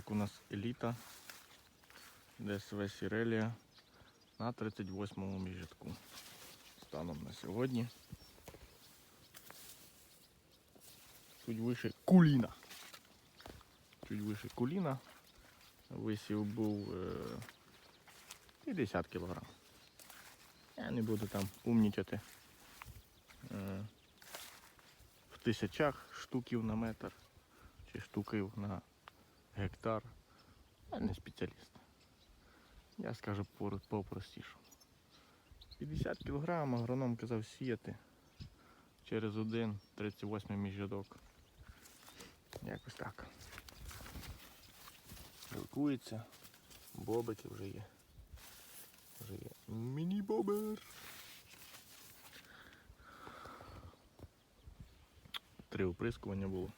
Тут у нас еліта ДСВ Сірелія на 38-му міжитку. Станом на сьогодні. Чуть вище куліна. Чуть вище куліна. Висів був е, 50 кг. Я не буду там умнічати. Е, в тисячах штуків на метр чи штуків на гектар. Я не спеціаліст. Я скажу попростіше. 50 кг агроном казав сіяти через один 38 міжрядок. Якось так. Білкується. Бобики вже є. Вже є міні-бобер. Три оприскування було.